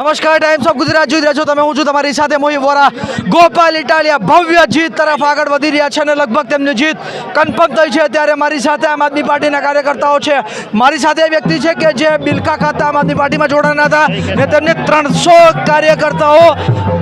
નમસ્કાર times of Gujarat જોઈ રહ્યા છો તમે હું છું તમારી સાથે મોહી વોરા. ગોપાલ ઇટાલિયા ભવ્ય જીત તરફ આગળ વધી રહ્યા છે અને લગભગ તેમની જીત કન્ફર્મ થઈ છે. ત્યારે મારી સાથે આમ આદમી પાર્ટીના કાર્યકર્તાઓ છે. મારી સાથે વ્યક્તિ છે કે જે બિલકા ખાતા આમ આદમી પાર્ટીમાં જોડાના હતા ને તેમને ત્રણસો કાર્યકર્તાઓ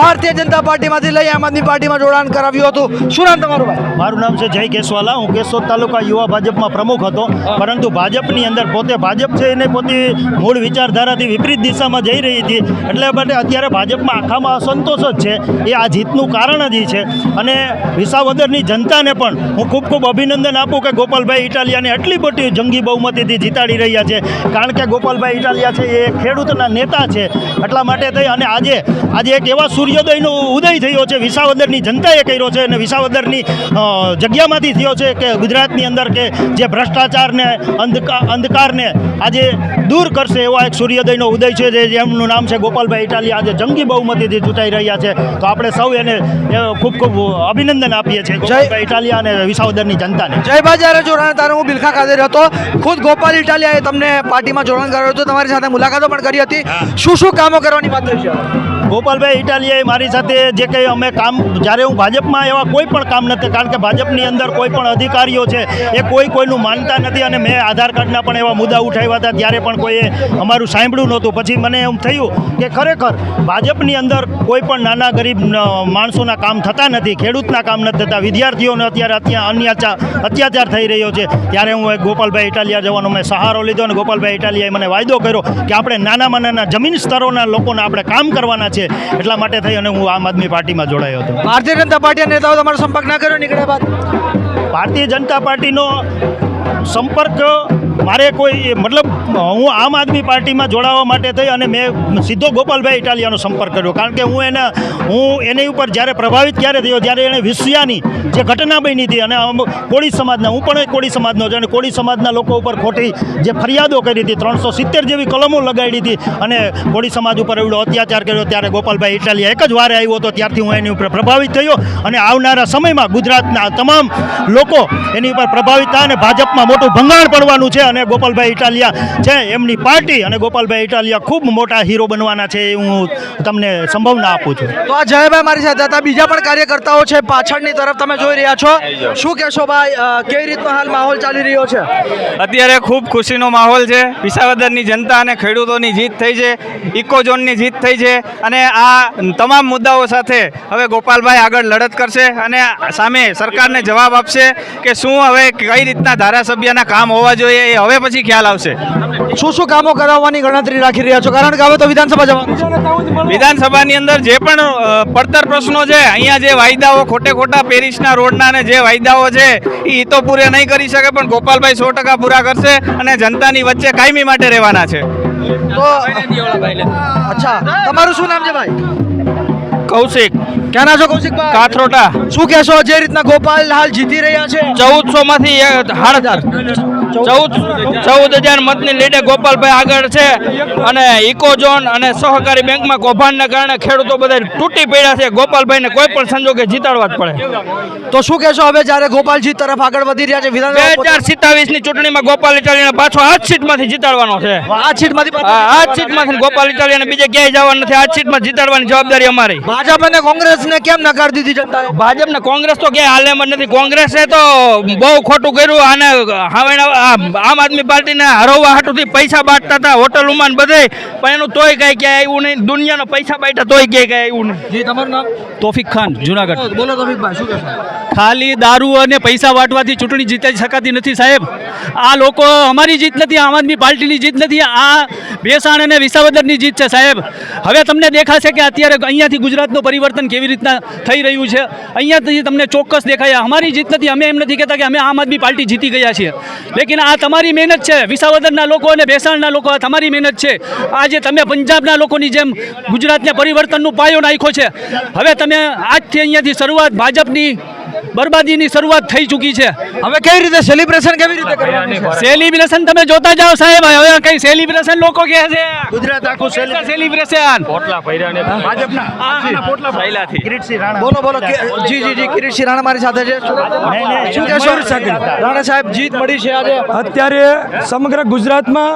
ભારતીય જનતા પાર્ટીમાંથી લઈ આમ આદમી પાર્ટીમાં જોડાણ કરાવ્યું હતું. શું નામ તમારું ભાઈ? મારું નામ છે જય કેશવાલા હું કેશોદ તાલુકા યુવા ભાજપમાં પ્રમુખ હતો. પરંતુ ભાજપની અંદર પોતે ભાજપ છે એને પોતે મૂળ વિચારધારાથી વિપરીત દિશામાં જઈ રહી હતી. એટલે માટે અત્યારે ભાજપમાં આખામાં અસંતોષ જ છે. એ આ જીતનું કારણ જ એ છે. અને વિસાવદરની જનતાને પણ હું ખૂબ ખૂબ અભિનંદન આપું કે ગોપાલભાઈ ઇટાલિયાને એટલી મોટી જંગી બહુમતીથી જીતાડી રહ્યા છે. કારણ કે ગોપાલભાઈ ઇટાલિયા છે એ ખેડૂતના નેતા છે. એટલા માટે થઈ અને આજે આજે એક એવા સૂર્યોદયનો ઉદય થયો છે. વિસાવદરની જનતાએ કર્યો છે અને વિસાવદરની જગ્યામાંથી થયો છે કે ગુજરાતની અંદર કે જે ભ્રષ્ટાચારને અંધકાર અંધકારને આજે દૂર કરશે એવા એક સૂર્યોદયનો ઉદય છે જે જેમનું નામ છે ગોપાલભાઈ ઇટાલિયા. આજે જંગી બહુમતીથી ચૂંટાઈ રહ્યા છે. તો આપણે સૌ એને ખૂબ ખૂબ અભિનંદન આપીએ છીએ ગોપાલભાઈ ઇટાલિયા અને વિસાવદરની જનતાને. જય ભાઈ જોડાણ તારે હું બિલખા ખાતે હતો. ખુદ ગોપાલ ઇટાલિયાએ તમને પાર્ટીમાં જોડાણ કર્યું હતું. તમારી સાથે મુલાકાતો પણ કરી હતી. શું શું કામો કરવાની વાત થઈ છે ગોપાલભાઈ ઇટાલિયાએ મારી સાથે જે કંઈ અમે કામ જ્યારે હું ભાજપમાં એવા કોઈ પણ કામ નથી કારણ કે ભાજપની અંદર કોઈ પણ અધિકારીઓ છે એ કોઈ કોઈનું માનતા નથી અને મેં આધાર કાર્ડના પણ એવા મુદ્દા ઉઠાવ્યા હતા ત્યારે પણ કોઈએ અમારું સાંભળ્યું નહોતું. પછી મને એમ થયું કે ખરેખર ભાજપની અંદર કોઈ પણ નાના ગરીબ માણસોના કામ થતા નથી ખેડૂતના કામ નથી થતા વિદ્યાર્થીઓને અત્યારે અત્યારે અન્યાચાર અત્યાચાર થઈ રહ્યો છે. ત્યારે હું ગોપાલભાઈ ઇટાલિયા જવાનો મેં સહારો લીધો અને ગોપાલભાઈ ઇટાલિયાએ મને વાયદો કર્યો કે આપણે નાનામાં નાના જમીન સ્તરોના લોકોને આપણે કામ કરવાના છે. એટલા માટે થઈ અને હું આમ આદમી પાર્ટીમાં જોડાયો હતો. ભારતીય જનતા પાર્ટીના નેતાઓ તમારો સંપર્ક ના કર્યો નીકળ્યા બાદ? ભારતીય જનતા પાર્ટીનો સંપર્ક મારે કોઈ મતલબ હું આમ આદમી પાર્ટીમાં જોડાવા માટે થઈ અને મેં સીધો ગોપાલભાઈ ઇટાલિયાનો સંપર્ક કર્યો. કારણ કે હું એને હું એની ઉપર જ્યારે પ્રભાવિત ક્યારે થયો જ્યારે એણે વિસયાની જે ઘટના બની હતી અને કોળી સમાજના હું પણ કોળી સમાજનો છું અને કોળી સમાજના લોકો ઉપર ખોટી જે ફરિયાદો કરી હતી, ત્રણસો સિત્તેર જેવી કલમો લગાડી હતી અને કોળી સમાજ ઉપર એવડો અત્યાચાર કર્યો. ત્યારે ગોપાલભાઈ ઇટાલિયા એક જ વારે આવ્યો હતો, ત્યારથી હું એની ઉપર પ્રભાવિત થયો અને આવનારા સમયમાં ગુજરાતના તમામ લોકો એની ઉપર પ્રભાવિત થાય અને ભાજપમાં મોટું ભંગાણ પડવાનું છે. અને ગોપાલભાઈ ઇટાલિયા છે એમની પાર્ટી અને ગોપાલભાઈ ઇટાલિયા ખૂબ મોટા હીરો બનવાના છે એ હું તમને સંભાવના આપું છું. તો આ જયભાઈ મારી સાથે હતા. બીજા પણ કાર્યકર્તાઓ છે પાછળની તરફ તમે જોઈ રહ્યા છો. શું કહેશો ભાઈ કેવી રીતનો હાલ માહોલ ચાલી રહ્યો છે? અત્યારે ખૂબ ખુશીનો માહોલ છે. વિસાવદરની જનતા અને ખેડૂતોની જીત થઈ છે ઇકોઝોનની જીત થઈ છે અને આ તમામ મુદ્દાઓ સાથે હવે ગોપાલભાઈ આગળ લડત કરશે અને સામે સરકારને જવાબ આપશે કે શું હવે કઈ રીતના ધારાસભ્યના કામ હોવા જોઈએ એ હવે પછી ખ્યાલ આવશે. શું શું કામો કરાવવાની ગણતરી રાખી રહ્યા છો? કારણ કે હવે તો વિધાનસભા જવાનું વિધાનસભાની અંદર જે પણ પડતર પ્રશ્નો છે અહીંયા જે વાયદાઓ ખોટે ખોટા પેરિસના રોડના અને જે વાયદાઓ છે એ તો પૂરે નહીં કરી શકે પણ ગોપાલભાઈ સો ટકા પૂરા કરશે અને જનતાની વચ્ચે કાયમી માટે રહેવાના છે. તો અચ્છા તમારું શું નામ છે ભાઈ? કૌશિક. ક્યાંના છો કૌશિક કાથરોટા. શું કહેશો જે રીતના ગોપાલ હાલ જીતી રહ્યા છે? ચૌદસો માંથી સાડા હજાર ચૌદ ચૌદ હજાર મતની લીડે ગોપાલભાઈ આગળ છે અને ઇકોઝોન અને સહકારી બેંકમાં કૌભાંડના કારણે ખેડૂતો બધા તૂટી પડ્યા છે. ગોપાલભાઈને કોઈ પણ સંજોગે જીતાડવા જ પડે. તો શું કહેશો હવે જ્યારે ગોપાલજી તરફ આગળ વધી રહ્યા છે બે હજાર સિત્તાવીસની ચૂંટણીમાં ગોપાલ ઇટાલીને પાછો આ જ સીટમાંથી જીતાડવાનો છે. આ સીટમાંથી આ જ સીટમાંથી ગોપાલ ઇટાલીને બીજે ક્યાંય જવાનું નથી. આ જ સીટમાં જીતાડવાની જવાબદારી અમારી. ભાજપ અને કોંગ્રેસને કેમ નકાર દીધી જનતાએ? ભાજપને કોંગ્રેસ તો ક્યાંય હાલેમાં નથી. કોંગ્રેસે તો બહુ ખોટું કર્યું. અને હવે આમ આદમી પાર્ટીને હરવવા હાટુથી પૈસા બાંટતા હતા હોટલોમાં બધે પણ એનું તોય કઈ ક્યાંય આવ્યું નહીં દુનિયાનો પૈસા બાંટ્યા તોય ક્યાંય કાંઈ આવ્યું નહીં. જી તમારું નામ? તોફિક ખાન જુનાગઢ. બોલો તોફિકભાઈ શું કહેશો? ખાલી દારૂ અને પૈસા વાટવાથી ચૂંટણી જીતી શકાતી નથી સાહેબ. આ લોકો અમારી જીત નથી આમ આદમી પાર્ટીની જીત નથી આ ભેસાણ અને વિસાવદરની જીત છે સાહેબ. હવે તમને દેખાશે કે અત્યારે અહીંયાથી ગુજરાતનું પરિવર્તન કેવી રીતના થઈ રહ્યું છે. અહીંયાથી તમને ચોક્કસ દેખાય. અમારી જીત નથી અમે એમ નથી કહેતા કે અમે આમ આદમી પાર્ટી જીતી ગયા છીએ. લેકિન આ તમારી મહેનત છે. વિસાવદરના લોકો અને બેસાણના લોકો, આ તમારી મહેનત છે. આજે તમે પંજાબના લોકોની જેમ ગુજરાતને પરિવર્તનનું પાયો નાખ્યો છે. હવે તમે આજથી અહીંયાથી શરૂઆત ભાજપની બરબાદીની શરૂઆત થઈ ચૂકી છે. હવે કઈ રીતે સેલિબ્રેશન કેવી રીતે કરવાનું છે? સેલિબ્રેશન તમે જોતા જાઓ સાહેબ હવે કઈ સેલિબ્રેશન લોકો કહે છે? ગુજરાત આખું સેલિબ્રેશન ભાજપના. કિરીટસિંહ રાણા. બોલો બોલો જી જી જી કિરીટસિંહ રાણા મારી સાથે છે. નહીં, નહીં, શું કહેશો? રાણા સાહેબ જીત મળી છે આજે. અત્યારે સમગ્ર ગુજરાતમાં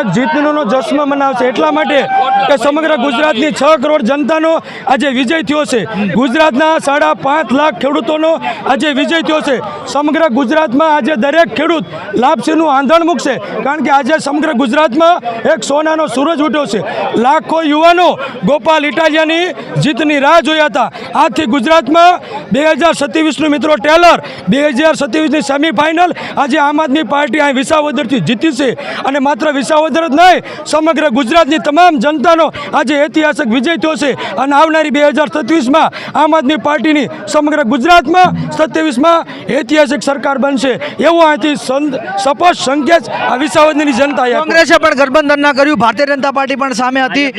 એક જીતનો જશ્ન મનાવશે. એટલા માટે કે સમગ્ર ગુજરાતની છ કરોડ જનતાનો આજે વિજય થયો છે. ગુજરાતના સાડા પાંચ લાખ ખેડૂતોનો આજે વિજય થયો છે. સમગ્ર ગુજરાતમાં આજે દરેક ખેડૂત લાભસીનું આંધણ મૂકશે. કારણ કે આજે સમગ્ર ગુજરાતમાં એક સોનાનો સૂરજ ઉઠ્યો છે. લાખો યુવાનો ગોપાલ ઇટાલિયાની જીતની રાહ જોયા હતા. આજથી ગુજરાતમાં બે હજાર સત્યાવીસનું મિત્રો ટેલર બે હજાર સત્યાવીસની સેમિફાઇનલ આજે આમ આદમી પાર્ટી અહીં વિસાવદરથી જીતી છે. અને માત્ર વિસાવદર જ નહીં, સમગ્ર ગુજરાતની તમામ જનતાનો આજે ઐતિહાસિક વિજય થયો છે. અને આવનારી બે હજાર સત્યાવીસમાં આમ આદમી પાર્ટીની સમગ્ર ગુજરાતમાં સત્યાવીસમાં ઐતિહાસિક સરકાર બનશે. એવું અહીંથી સ્પષ્ટ સંકેત આ વિસાવદરની જનતા. કોંગ્રેસે પણ ગઠબંધન ના કર્યું. ભારતીય જનતા પાર્ટી પણ સામે હતી.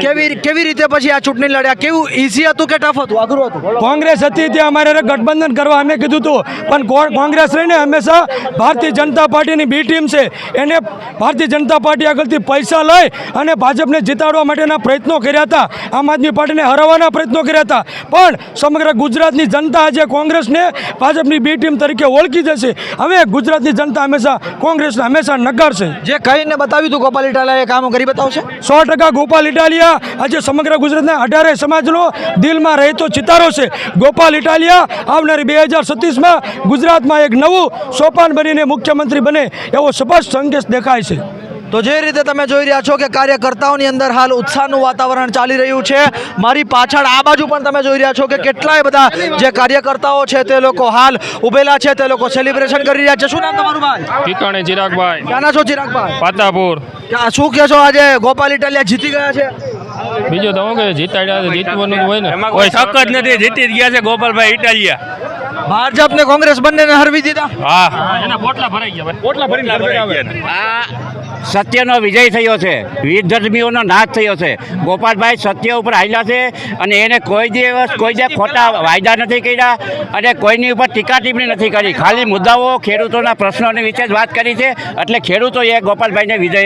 કેવી કેવી રીતે પછી આ ચૂંટણી લડ્યા? કેવું ઈઝી હતું કે ટફ હતું? અઘરું હતું. કોંગ્રેસ હતી ત્યાં અમારે ગઠબંધન કરવા અમે કીધું હતું. પણ કો- કોંગ્રેસ રહીને હંમેશા ભારતીય જનતા પાર્ટીની બી ટીમ છે. એને ભારતીય જનતા પાર્ટી આગળથી પૈસા લઈ અને ભાજપને જીતાડવા માટેના પ્રયત્નો કર્યા હતા. આમ આદમી પાર્ટીને હરાવવાના પ્રયત્નો કર્યા હતા. પણ સમગ્ર ગુજરાતની જનતા આજે કોંગ્રેસને ભાજપની બી ટીમ તરીકે ઓળખી જશે. હવે ગુજરાતની જનતા હંમેશા કોંગ્રેસને હંમેશા નકારશે જે કહીને બતાવ્યું હતું ગોપાલ ઇટાલાએ કામો કરી બતાવશે? સો ટકા ગોપાલ ઇટાલિયા આજે સમગ્ર ગુજરાતના અઢારે સમાજનો દિલમાં રહેતો ચિતારો છે. ગોપાલ ઇટાલિયા આવનારી બે હજાર સત્તીસમાં ગુજરાતમાં એક નવું સોપાન બનીને મુખ્યમંત્રી બને એવો સ્પષ્ટ સંકેત દેખાય છે. તો જે રીતે તમે જોઈ રહ્યા છો કે કાર્યકર્તાઓની અંદર હાલ ઉત્સાહનું વાતાવરણ ચાલી રહ્યું છે. મારી પાછળ આ બાજુ પણ તમે જોઈ રહ્યા છો કે કેટલાય બધા જે કાર્યકર્તાઓ છે તે લોકો હાલ ઉભેલા છે તે લોકો સેલિબ્રેશન કરી રહ્યા છે. શું નામ તમારું ભાઈ? ઠીકાણે ચિરાગભાઈ. ક્યાંના છો ચિરાગભાઈ? પાતાપુર. શું શું કહેશો આજે ગોપાલ ઇટાલિયા જીતી ગયા છે? બીજું તો હું કે જીતાડ્યા જીતવાનું હોય ને. કોઈ શક જ નથી જીતી ગયા છે ગોપાલભાઈ ઇટાલિયા. ભાજપ ને કોંગ્રેસ બંનેને હરવી દીધા? હા. એના પોટલા ભરાઈ ગયા ભાઈ. આ સત્યનો વિજય થયો છે. વિધર્મીઓનો નાશ થયો છે. ગોપાલભાઈ સત્ય ઉપર આવેલા છે અને એને કોઈ દિવસ કોઈ દે ખોટા વાયદા નથી કર્યા અને કોઈની ઉપર ટીકા ટીપણી નથી કરી. ખાલી મુદ્દાઓ ખેડૂતોના પ્રશ્નોની વિશે જ વાત કરી છે. એટલે ખેડૂતોએ ગોપાલભાઈને વિજય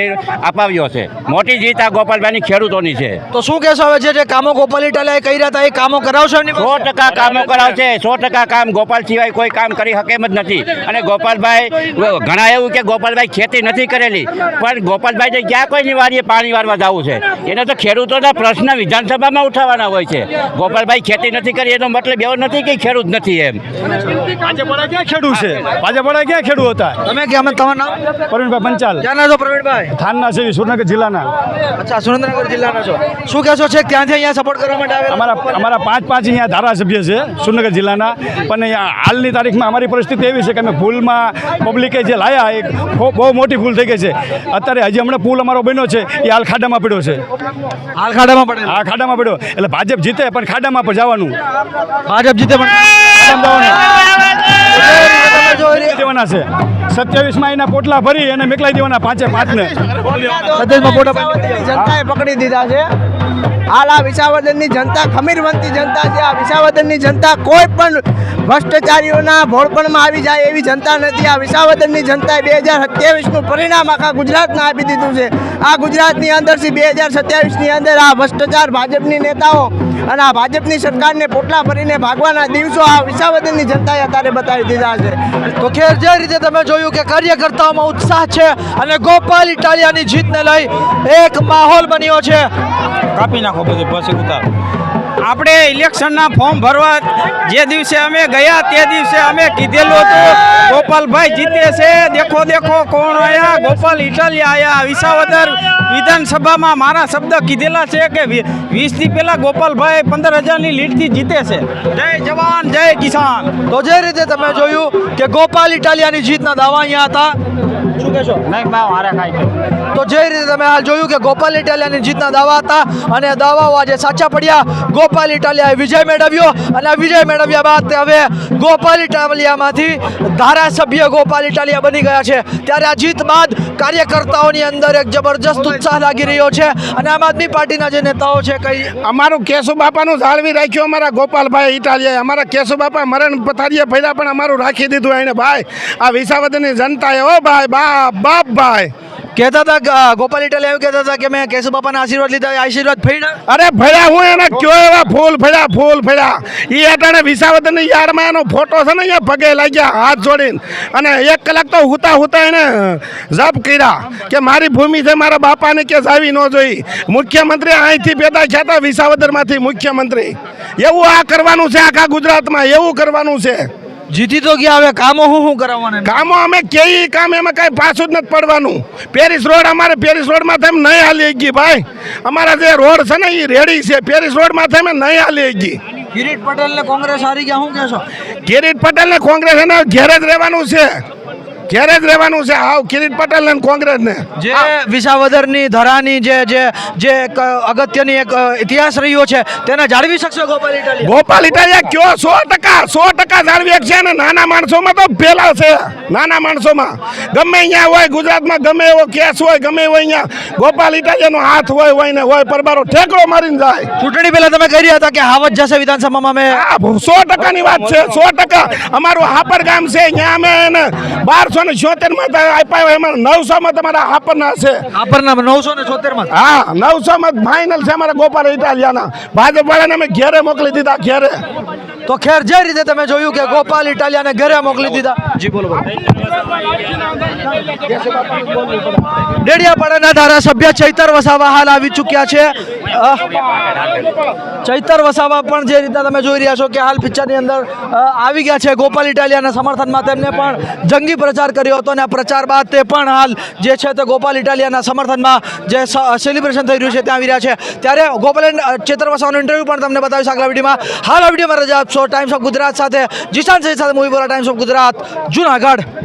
અપાવ્યો છે. મોટી જીત આ ગોપાલભાઈની ખેડૂતોની છે. તો શું કહેશો હવે જે જે કામો ગોપાલ ઇટાલિયાએ કર્યા હતા એ કામો કરાવશો સો ટકા કામો કરાવશે. સો ટકા કામ ગોપાલ સિવાય કોઈ કામ કરી શકે એમ જ નથી. અને ગોપાલભાઈ ઘણા એવું કે ગોપાલભાઈ ખેતી નથી કરેલી પણ ગોપાલભાઈને ક્યાં કોઈની વારીએ પાણી વારવા જવું છે? એને તો ખેડૂતોના પ્રશ્ન વિધાનસભામાં ઉઠાવવાના હોય છે. ગોપાલભાઈ ખેતી નથી કરી એનો મતલબ એવો નથી કે ખેડૂત નથી એમ. ભાજપવાળા ક્યાં ખેડૂત છે? ભાજપવાળા ક્યાં ખેડૂત હતા? તમે કે અમે તમારું નામ? પ્રવીણભાઈ પંચાલ. ક્યાંના છો પ્રવીણભાઈ? થાનના છે સુરેન્દ્રનગર જિલ્લાના. અચ્છા સુરેન્દ્રનગર જિલ્લાના છો. શું કહેશો છે ત્યાંથી અહીંયા સપોર્ટ કરવા માટે આવેલા? અમારા અમારા પાંચ પાંચ અહીંયા ધારાસભ્ય છે સુરેન્દ્રનગર જિલ્લાના. પણ અહીંયા હાલની તારીખમાં અમારી પરિસ્થિતિ એવી છે કે અમે ભૂલમાં પબ્લિકે જે લાયા એક બહુ બહુ મોટી ભૂલ થઈ ગઈ છે. અત્યારે હજી હમણાં પુલ અમારો બન્યો છે એ હાલ ખાડામાં પડ્યો છે. હાલ ખાડામાં પડેલા? આ ખાડામાં પડ્યો. એટલે ભાજપ જીતે પણ ખાડામાં પણ જવાનું. ભાજપ જીતે પણ દેવાના છે. સત્યાવીસમાં એના પોટલા ભરી અને મેકલાઈ દેવાના પાંચે પાંચ ને જનતાએ પકડી દીધા છે. હાલ આ વિસાવદનની જનતા ખમીરવંતી જનતા છે. આ વિસાવદનની જનતા કોઈ પણ ભ્રષ્ટાચારીઓના ભોળપણમાં આવી જાય એવી જનતા નથી. આ વિસાવદનની જનતાએ બે હજાર સત્યાવીસનું પરિણામ આખા ગુજરાતને આપી દીધું છે. આ ગુજરાતની અંદરથી બે હજાર સત્યાવીસની અંદર આ ભ્રષ્ટાચાર ભાજપની નેતાઓ અને આ ભાજપની સરકારને પોટલા ભરીને ભાગવાના દિવસો આ વિસાવદનની જનતાએ અત્યારે બતાવી દીધા છે. તો ખેર જે રીતે તમે જોયું કે કાર્યકર્તાઓમાં ઉત્સાહ છે અને ગોપાલ ઇટાલિયાની જીતને લઈ એક માહોલ બન્યો છે. કાપી નાખો બધું પછી ઉતાર. આપણે ઇલેક્શનના ફોર્મ ભરવા જે દિવસે અમે ગયા તે દિવસે અમે કીધેલું હતું, ગોપાલભાઈ જીતે છે, દેખો દેખો કોણ આયા? ગોપાલ ઇટાલિયા આયા. વિસાવદર વિધાનસભામાં મારા શબ્દ કીધેલા છે કે વીસથી પહેલાં ગોપાલભાઈ પંદર હજારની લીડથી જીતે છે. જય જવાન, જય કિસાન. તો જે રીતે તમે જોયું કે ગોપાલ ઇટાલિયાની જીતના દાવા અહીંયા હતા શું કહેશો? નહીં બા મારે ખાઈ તો જે રીતે તમે હાલ જોયું કે ગોપાલ ઇટાલિયાની જીતના દાવા હતા અને દાવાઓ આજે સાચા પડ્યા. ગોપાલ ઇટાલિયાએ વિજય મેળવ્યો અને વિજય મેળવ્યા બાદ તે હવે ગોપાલ ઇટાલિયામાંથી ધારાસભ્ય ગોપાલ ઇટાલિયા બની ગયા છે. ત્યારે આ જીત બાદ કાર્યકર્તાઓની અંદર એક જબરજસ્ત ઉત્સાહ લાગી રહ્યો છે અને આમ આદમી પાર્ટીના જે નેતાઓ છે કઈ અમારું કેશુ બાપાનું જાળવી રાખ્યું અમારા ગોપાલભાઈ ઇટાલિયાએ. અમારા કેશુ બાપા મરણ પથારીએ પહેલાં પણ અમારું રાખી દીધું એને ભાઈ આ વિસાવદની જનતાએ ઓ ભાઈ બાપ ભાઈ કહેતા હતા ગોપાલ ઇટલ એવું કહેતા હતા કે મેં કેશુ બાપાના આશીર્વાદ લીધા આશીર્વાદ ફેડા અરે ભર્યા હું એને કયો એવા ફૂલ ફળ્યા ફૂલ ફળ્યા એ અટાણે વિસાવદરની યારમાં એનો ફોટો છે ને અહીંયા પગે લાગ્યા હાથ જોડીને અને એક કલાક તો હુતા હુતા એને જપ કર્યા કે મારી ભૂમિ છે મારા બાપાને કે જાવી ન જોઈ મુખ્યમંત્રી અહીંથી પેદા થયા હતા વિસાવદરમાંથી મુખ્યમંત્રી એવું આ કરવાનું છે આખા ગુજરાતમાં એવું કરવાનું છે જીતી તો ગયા હવે કામો હું શું કરાવવાના? કામો અમે કેઈ કામ એમાં કાંઈ પાછું જ નથી પડવાનું. પેરિસ રોડ અમારે પેરિસ રોડમાં તમે નહીં હાલી ગઈ ભાઈ. અમારા જે રોડ છે ને એ રેડી છે. પેરિસ રોડમાં તમે નહીં હાલી ગઈ. કિરીટ પટેલ ને કોંગ્રેસ હારી ગયા શું કહેશો? કિરીટ પટેલ ને કોંગ્રેસ એના ઘેરે જ રહેવાનું છે. ઘેરે જ રહેવાનું છે. આવ કિરીટ પટેલ ને કોંગ્રેસ ને જે વિસાવદરની ધરાની જે જે જે એક અગત્યની એક ઇતિહાસ રહ્યો છે તેને જાળવી શકશો ગોપાલ ઇટાલિયા? ગોપાલ ઇટાલિયા કયો સો ટકા સો ટકા જાળવી શકશે અને નાના માણસોમાં તો પેલા છે. નાના માણસોમાં. ગમે અહીંયા હોય ગુજરાતમાં ગમે એવો કેસ હોય ગમે એવો અહીંયા ગોપાલ ઇટાલિયાનો હાથ હોય હોય ને હોય પરબારો ઠેકડો મારીને જાય. ચૂંટણી પહેલા તમે કહી રહ્યા હતા કે હાવત જશે વિધાનસભામાં અમે. સો ટકાની વાત છે સો ટકા. અમારું હાપર ગામ છે અહીંયા અમે એને બારસો ને છોતેરમાં આપ્યા હોય એમાં નવસો માં તમારા હાપરના છે. આપરના નવસો ને છોતેરમાં? હા નવસો માં ફાઇનલ છે અમારા ગોપાલ ઇટાલિયાના. ભાજપ વાળાને અમે ઘેરે મોકલી દીધા ઘેરે. તો ખેર જે રીતે તમે જોયું કે ગોપાલ ઇટાલિયાને ઘરે મોકલી દીધા? જી બોલો બોલો. ડેડિયાપાડાના ધારાસભ્ય ચૈતર વસાવા હાલ આવી ચૂક્યા છે. ચૈતર વસાવા પણ જે રીતે તમે જોઈ રહ્યા છો કે હાલ પિક્ચરની અંદર આવી ગયા છે ગોપાલ ઇટાલિયાના સમર્થનમાં. તેમને પણ જંગી પ્રચાર કર્યો હતો અને આ પ્રચાર બાદ તે પણ હાલ જે છે તે ગોપાલ ઇટાલિયાના સમર્થનમાં જે સેલિબ્રેશન થઈ રહ્યું છે, ત્યાં આવી રહ્યા છે. ત્યારે ગોપાલ ચેતર વસાવાનું ઇન્ટરવ્યૂ પણ તમને બતાવીશ આગલા વિડીયોમાં. હાલ આ વિડીયોમાં રજા આપશો. ટાઈમ્સ ઓફ ગુજરાત સાથે, જીશાન સહિત સાથે મૂવી બોલા ટાઈમ્સ ઓફ ગુજરાત, જુનાગઢ.